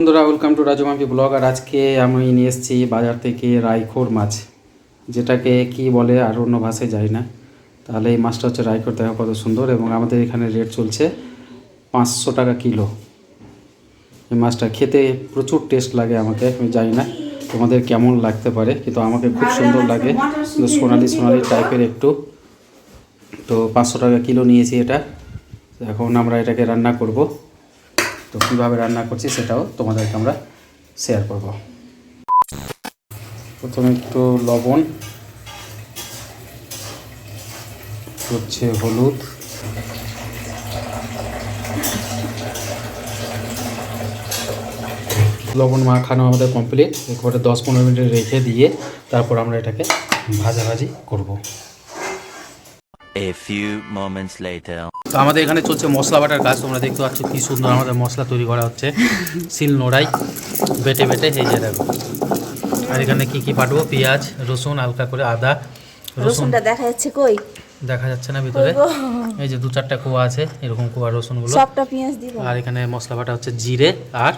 বন্ধুরা welcome to Raju Mampi blog আর আজকে আমি নিয়ে এসেছি বাজার থেকে রাইখোর মাছ যেটাকে কি বলে আর অন্য ভাষায় যাই না। তাহলে এই মাছটা হচ্ছে রাইখোর দেখা কত সুন্দর এবং আমাদের এখানে রেট চলছে পাঁচশো টাকা কিলো। এই মাছটা খেতে প্রচুর টেস্ট লাগে আমাকে আমি জানি না তোমাদের কেমন লাগতে পারে কিন্তু আমাকে খুব সুন্দর লাগে। কিন্তু সোনালি সোনালি টাইপের একটু। তো পাঁচশো টাকা কিলো নিয়েছি এটা। এখন আমরা এটাকে রান্না করব। তো কীভাবে রান্না করছি সেটাও তোমাদেরকে আমরা শেয়ার করব। প্রথমে একটু লবণ, হচ্ছে হলুদ। লবণ মাখানো আমাদের কমপ্লিট এরপরে দশ পনেরো মিনিট রেখে দিয়ে তারপর আমরা এটাকে ভাজাভাজি করব। A few moments later. তো আমাদের এখানে চলছে মশলা বাটার কাজ তোমরা দেখতে পাচ্ছ কি সুন্দর আমাদের মশলা তৈরি করা হচ্ছে। শিল নোড়াই বেটে বেটে এই যে দেখো। আর এখানে কি কি বাটবো পেঁয়াজ রসুন হালকা করে আদা রসুন। রসুনটা দেখা যাচ্ছে কই? দেখা যাচ্ছে না ভিতরে। এই যে দু চারটা কুয়া আছে এরকম কুয়া রসুনগুলো। সবটা পেঁয়াজ দিব। আর এখানে মশলা বাটা হচ্ছে জিরে আর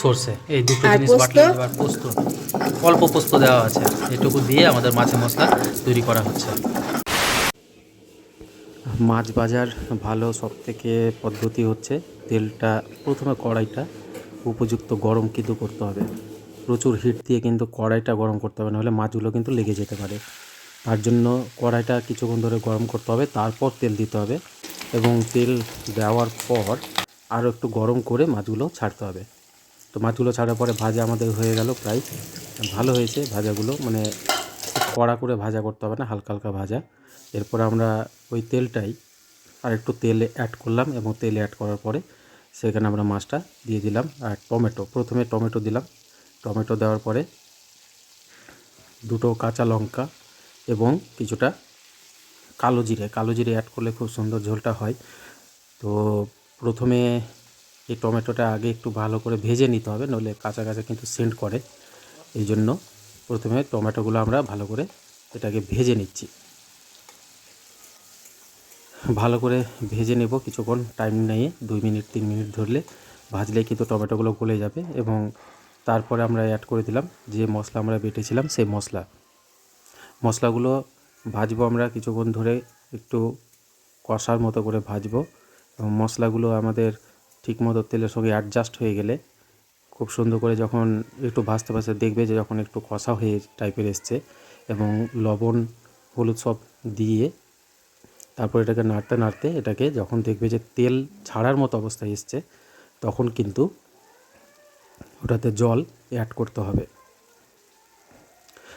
সর্ষে। এই দুটো জিনিস? বাটলে এবার পোস্ত। অল্প পোস্ত দেওয়া আছে। এটুকু দিয়ে আমাদের মাছের মশলা তৈরি করা হচ্ছে। মাছ বাজার ভালো সব থেকে পদ্ধতি হচ্ছে তেলটা প্রথমে কড়াইটা উপযুক্ত গরম কিন্তু করতে হবে। প্রচুর হিট দিয়ে কিন্তু কড়াইটা গরম করতে হবে, নাহলে মাছগুলো কিন্তু লেগে যেতে পারে। তার জন্য কড়াইটা কিছুক্ষণ ধরে গরম করতে হবে, তারপর তেল দিতে হবে এবং তেল দেওয়ার পর আরও একটু গরম করে মাছগুলো ছাড়তে হবে। তো মাছগুলো ছাড়ার পরে ভাজা আমাদের হয়ে গেল প্রায়, ভালো হয়েছে ভাজাগুলো মানে কড়া করে ভাজা করতে হবে না, হালকা হালকা ভাজা। এরপর আমরা ওই তেলটাই আর একটু তেল অ্যাড করলাম এবং তেল অ্যাড করার পরে সেখানে আমরা মাছটা দিয়ে দিলাম আর টমেটো, প্রথমে টমেটো দিলাম। টমেটো দেওয়ার পরে দুটো কাঁচা লঙ্কা এবং কিছুটা কালো জিরে। কালো জিরে অ্যাড করলে খুব সুন্দর ঝোলটা হয়। তো প্রথমে এই টমেটোটা আগে একটু ভালো করে ভেজে নিতে হবে, নইলে কাঁচা কাঁচা কিন্তু সেন্ট করে। এই জন্য প্রথমে টমেটোগুলো আমরা ভালো করে এটাকে ভেজে নিচ্ছি। ভালো করে ভেজে নেব কিছুক্ষণ, টাইম নিয়ে দুই মিনিট, তিন মিনিট ধরলে ভাজলে কিন্তু টমেটোগুলো গলে যাবে এবং তারপরে আমরা অ্যাড করে দিলাম যে মশলা আমরা বেটেছিলাম সেই মশলা। মশলাগুলো ভাজবো আমরা কিছুক্ষণ ধরে, একটু কষার মতো করে ভাজবো এবং মশলাগুলো আমাদের ঠিকমতো তেলের সঙ্গে অ্যাডজাস্ট হয়ে গেলে খুব সুন্দর করে যখন একটু ভাজতে ভাজতে দেখবে যে যখন একটু কষা হয়ে টাইপের এসছে এবং লবণ, হলুদ সব দিয়ে তারপর এটাকে নাড়তে নাড়তে এটাকে যখন দেখবে যে তেল ছাড়ার মতো অবস্থায় এসছে, তখন কিন্তু ওটাতে জল অ্যাড করতে হবে।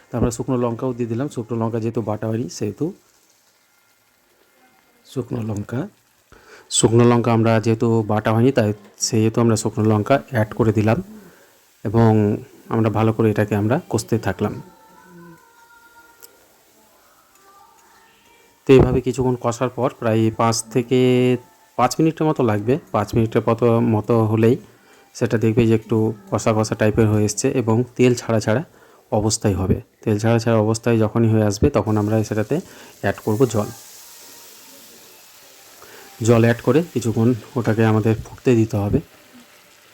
তারপরে শুকনো লঙ্কাও দিয়ে দিলাম। শুকনো লঙ্কা যেহেতু বাটা হয়নি সেহেতু শুকনো লঙ্কা। শুকনো লঙ্কা আমরা যেহেতু বাটা হয়নি, তাই সেহেতু আমরা শুকনো লঙ্কা অ্যাড করে দিলাম। এবং আমরা ভালো করে এটাকে আমরা কষতে থাকলাম। তো এইভাবে কিছুক্ষণ কষার পর প্রায় পাঁচ থেকে পাঁচ মিনিটের মতো লাগবে। পাঁচ মিনিটের মতো মতো হলেই সেটা দেখবে যে একটু কষা কষা টাইপের হয়ে এসছে এবং তেল ছাড়া ছাড়া অবস্থায় হবে। তেল ছাড়া ছাড়া অবস্থায় যখনই হয়ে আসবে তখন আমরা সেটাতে অ্যাড করব জল। জল অ্যাড করে কিছুক্ষণ ওটাকে আমাদের ফুটতে দিতে হবে।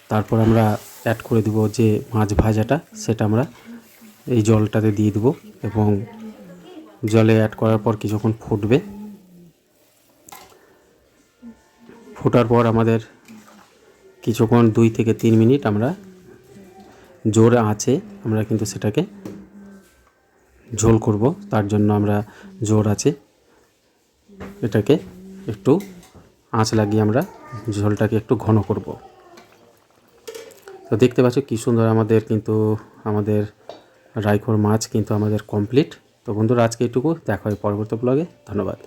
তারপর আমরা অ্যাড করে দিব যে মাছ ভাজাটা, সেটা আমরা এই জলটাতে দিয়ে দেবো এবং জলে অ্যাড করার পর কিছুক্ষণ ফুটবে। ফোটার পর আমাদের কিছুক্ষণ দুই থেকে তিন মিনিট আমরা জোর আছে আমরা কিন্তু সেটাকে ঝোল করব, তার জন্য আমরা জোর আছে এটাকে একটু আঁচ লাগিয়ে আমরা ঝোলটাকে একটু ঘন করব। তো দেখতে পাচ্ছ কী সুন্দর আমাদের কিন্তু আমাদের রায়খোর মাছ কিন্তু আমাদের কমপ্লিট তো বন্ধুরা, আজকে এটুকু। দেখা হয় পরবর্তী ব্লগে ধন্যবাদ।